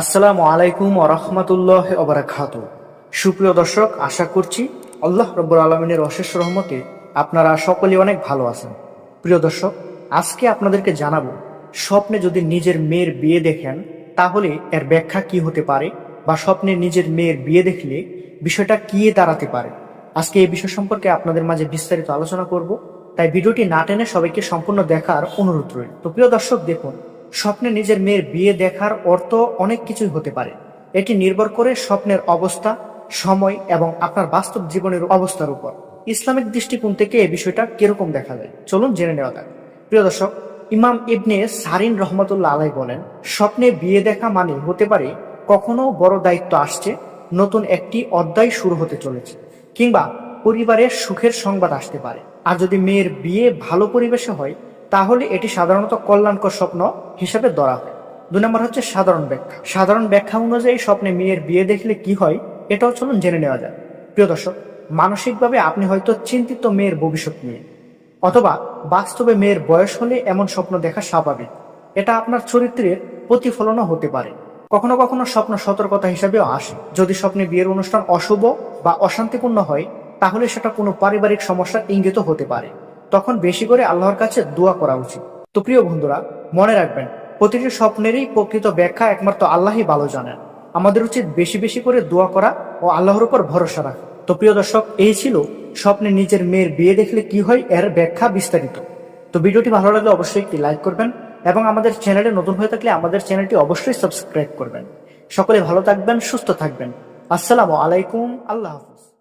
আসসালামু আলাইকুম রহমতুল্লাহ ওবরাকাত সুপ্রিয় দর্শক, আশা করছি আল্লাহ রব্বুল আলমিনের অশেষ রহমতে আপনারা সকলে অনেক ভালো আছেন। প্রিয় দর্শক, আজকে আপনাদেরকে জানাব, স্বপ্নে যদি নিজের মেয়ের বিয়ে দেখেন, তাহলে এর ব্যাখ্যা কি হতে পারে? বা স্বপ্নে নিজের মেয়ের বিয়ে দেখলে বিষয়টা কি দাঁড়াতে পারে? আজকে এই বিষয় সম্পর্কে আপনাদের মাঝে বিস্তারিত আলোচনা করব। তাই ভিডিওটি না টেনে সবাইকে সম্পূর্ণ দেখার অনুরোধ রইল। তো প্রিয় দর্শক, দেখুন স্বপ্নে নিজের মেয়ের বিয়ে দেখার অর্থ অনেক কিছুই হতে পারে। এটি নির্ভর করে স্বপ্নের অবস্থা, সময় এবং আপনার বাস্তব জীবনের অবস্থার উপর। ইসলামিক দৃষ্টিকোণ থেকে এই বিষয়টা কীরকম দেখা যায়? চলুন জেনে নেওয়া যাক। প্রিয় দর্শক, ইমাম ইবনে সারিন রহমতুল্লাহ আলাই বলেন, স্বপ্নে বিয়ে দেখা মানে হতে পারে কখনো বড় দায়িত্ব আসছে, নতুন একটি অধ্যায় শুরু হতে চলেছে, কিংবা পরিবারের সুখের সংবাদ আসতে পারে। আর যদি মেয়ের বিয়ে ভালো পরিবেশে হয় তাহলে এটি সাধারণত কল্যাণকর স্বপ্ন হিসেবে ধরা হয়। দু নম্বর হচ্ছে সাধারণ ব্যাখ্যা। সাধারণ ব্যাখ্যা অনুযায়ী স্বপ্নে মেয়ের বিয়ে দেখলে কি হয়, এটাও চলুন জেনে নেওয়া যায় প্রিয় দর্শক, মানসিকভাবে আপনি হয়তো চিন্তিত মেয়ের ভবিষ্যৎ নিয়ে, অথবা বাস্তবে মেয়ের বয়স হলে এমন স্বপ্ন দেখা স্বাভাবিক। এটা আপনার চরিত্রের প্রতিফলনও হতে পারে। কখনো কখনো স্বপ্ন সতর্কতা হিসাবেও আসে। যদি স্বপ্নে বিয়ের অনুষ্ঠান অশুভ বা অশান্তিপূর্ণ হয়, তাহলে সেটা কোনো পারিবারিক সমস্যার ইঙ্গিত হতে পারে। তখন বেশি করে আল্লাহর কাছে দোয়া করা উচিত। তো প্রিয় বন্ধুরা, মনে রাখবেন, প্রতিটি স্বপ্নেরই প্রকৃত ব্যাখ্যা একমাত্র আল্লাহই ভালো জানেন আমাদের উচিত বেশি বেশি করে দোয়া করা ও আল্লাহর উপর ভরসা রাখা। তো প্রিয় দর্শক, এই ছিল স্বপ্নে নিজের মেয়ের বিয়ে দেখলে কি হয় এর ব্যাখ্যা বিস্তারিত। তো ভিডিওটি ভালো লাগলে অবশ্যই একটি লাইক করবেন এবং আমাদের চ্যানেলে নতুন হয়ে থাকলে আমাদের চ্যানেলটি অবশ্যই সাবস্ক্রাইব করবেন। সকলে ভালো থাকবেন, সুস্থ থাকবেন। আসসালামু আলাইকুম, আল্লাহ হাফিজ।